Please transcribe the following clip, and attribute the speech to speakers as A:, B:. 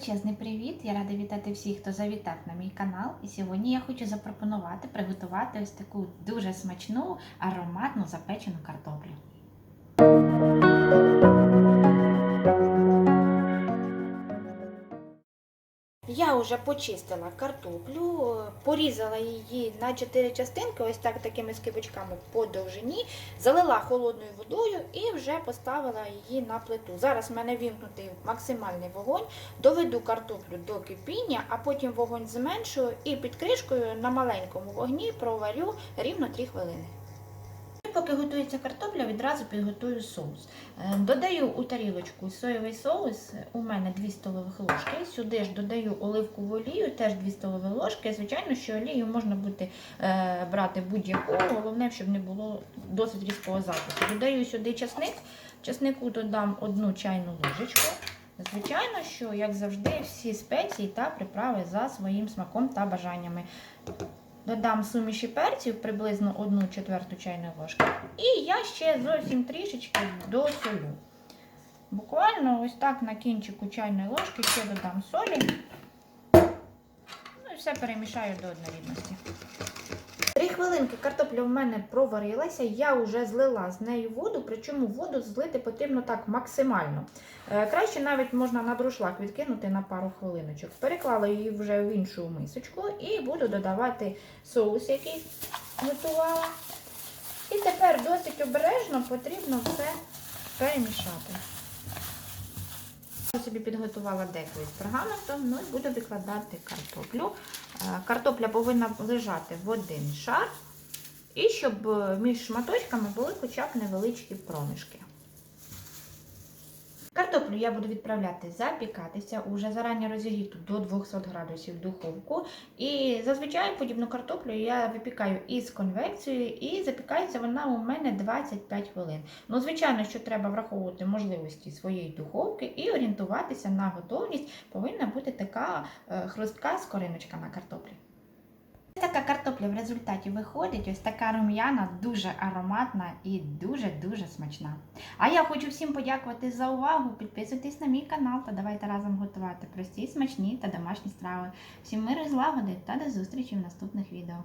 A: Величезний привіт! Я рада вітати всіх, хто завітав на мій канал. І сьогодні я хочу запропонувати приготувати ось таку дуже смачну ароматну запечену картоплю. Я вже почистила картоплю, порізала її на 4 частинки, ось так такими скибочками по довжині, залила холодною водою і вже поставила її на плиту. Зараз в мене вімкнутий максимальний вогонь, доведу картоплю до кипіння, а потім вогонь зменшую і під кришкою на маленькому вогні проварю рівно 3 хвилини. Поки готується картопля, відразу підготую соус. Е, Додаю у тарілочку соєвий соус, у мене 2 столових ложки. Сюди ж додаю оливкову олію, теж 2 столові ложки. Звичайно, що олію можна буде е, брати будь-яку, головне, щоб не було досить різкого запаху. Додаю сюди часник. Часнику додам одну чайну ложечку. Звичайно, що, як завжди, всі спеції та приправи за своїм смаком та бажаннями. Додам суміші перців приблизно 1 четверту чайної ложки. І я ще зовсім трішечки досолю. Буквально ось так на кінчику чайної ложки ще додам солі. Ну і все перемішаю до однорідності. Хвилинки картопля в мене проварилася, я вже злила з нею воду, причому воду злити потрібно так максимально. Е, Краще навіть можна на друшлак відкинути на пару хвилиночок. Переклала її вже в іншу мисочку і буду додавати соус, який готувала. І тепер досить обережно потрібно все перемішати. Собі підготувала деко із пергаментом, ну і буду викладати картоплю. Е, Картопля повинна лежати в один шар, і щоб е, між шматочками були хоча б невеличкі проміжки. Картоплю я буду відправляти запікатися, уже зарані розігріту до 200 градусів духовку. І зазвичай подібну картоплю я випікаю із конвекцією, і запікається вона у мене 25 хвилин. Ну, звичайно, що треба враховувати можливості своєї духовки і орієнтуватися на готовність. Повинна бути така е, хрустка скориночка на картоплі. Така картопля в результаті виходить, ось така рум'яна, дуже ароматна і дуже-дуже смачна. А я хочу всім подякувати за увагу. Підписуйтесь на мій канал та давайте разом готувати прості, смачні та домашні страви. Всім миру і злагоди та до зустрічі в наступних відео.